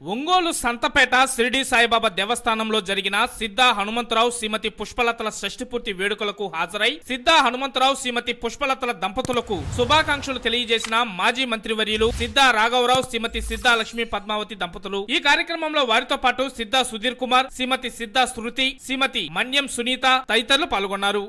ఒంగోలు సంతపేట షిరిడి సాయిబాబా దేవస్థానంలో జరిగిన సిద్ధా హనుమంతరావు శ్రీమతి పుష్పలతల షష్ఠిపూర్తి వేడుకలకు హాజరై సిద్ధా హనుమంతరావు శ్రీమతి పుష్పలతల దంపతులకు శుభాకాంక్షలు తెలియజేసిన మాజీ మంత్రివర్యులు సిద్ధా రాఘవరావు శ్రీమతి సిద్ధా లక్ష్మీ పద్మావతి దంపతులు. ఈ కార్యక్రమంలో వారితో పాటు సిద్ధా సుధీర్ కుమార్ శ్రీమతి సిద్ధా శృతి శ్రీమతి మన్యం సునీత తదితరులు పాల్గొన్నారు.